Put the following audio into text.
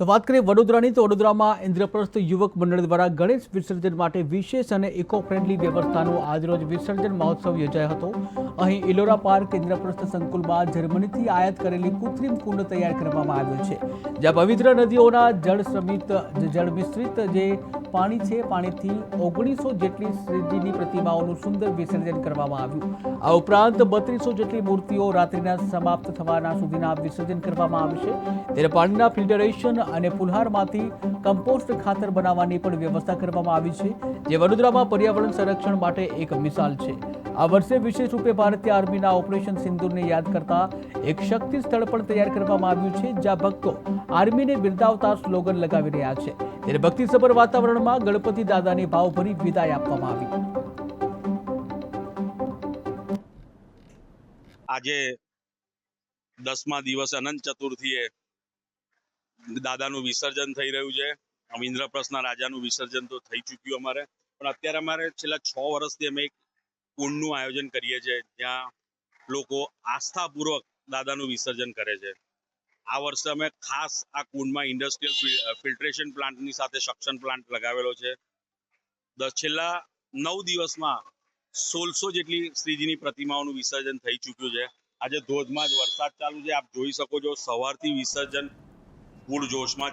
તો વાત કરીએ વડોદરાની, તો વડોદરામાં ઇન્દ્રપ્રસ્થ યુવક મંડળ દ્વારા ગણેશ વિસર્જન માટે વિશેષ અને ઇકો ફ્રેન્ડલી વ્યવસ્થાનો આજરોજ વિસર્જન મહોત્સવ યોજાયો હતો. અહીં ઇલોરા પાર્ક, ઇન્દ્રપ્રસ્થ સંકુલમાં જર્મનીથી આયાત કરેલી કૃત્રિમ કુંડ તૈયાર કરવામાં આવ્યો છે, જ્યાં પવિત્ર નદીઓના જળ શ્રમિત જળ મિશ્રિત જે પાણી છે, પાણીથી ઓગણીસો જેટલી શ્રીજીની પ્રતિમાઓનું સુંદર વિસર્જન કરવામાં આવ્યું. આ ઉપરાંત બત્રીસો જેટલી મૂર્તિઓ રાત્રિના સમાપ્ત થવાના સુધીના વિસર્જન કરવામાં આવશે ત્યારે પાણીના ફિલ્ટરેશન અને પુલહારમાંથી કમ્પોસ્ટ ખાતર બનાવવાની પણ વ્યવસ્થા કરવામાં આવી છે, જે વડોદરામાં પર્યાવરણ સંરક્ષણ માટે એક મિસાલ છે. આ વર્ષે વિશેષ રૂપે ભારતીય આર્મીના ઓપરેશન સિંદૂરને યાદ કરતા એક શક્તિ સ્થળ પણ તૈયાર કરવામાં આવ્યું છે, જ્યાં ભક્તો આર્મીને બિરદાવતા સ્લોગન લગાવી રહ્યા છે. ત્યારે ભક્તિસભર વાતાવરણમાં ગણપતિ દાદાની ભાવભરી વિદાય આપવામાં આવી. આજે દસમા દિવસ અનંત ચતુર્થીએ દાદાનું વિસર્જન થઈ રહ્યું છે. ઇન્દ્રપ્રસ્થના રાજાનું વિસર્જન તો થઈ ચૂક્યું અમારે. પણ અત્યારે અમારે છેલ્લા છ વર્ષથી અમે એક કુંડનું આયોજન કરીએ છીએ, જ્યાં લોકો આસ્થાપૂર્વક દાદાનું વિસર્જન કરે છે. આ વર્ષે અમે ખાસ આ કુંડમાં ઇન્ડસ્ટ્રીયલ ફિલ્ટરેશન પ્લાન્ટની સાથે સક્શન પ્લાન્ટ લગાવેલો છે. દસ છેલ્લા નવ દિવસમાં સોળસો જેટલી શ્રીજીની પ્રતિમાઓનું વિસર્જન થઈ ચૂક્યું છે. આજે ધોધમાં જ વરસાદ ચાલુ છે. આપ જોઈ શકો છો સવારથી વિસર્જન પૂર જોશમાં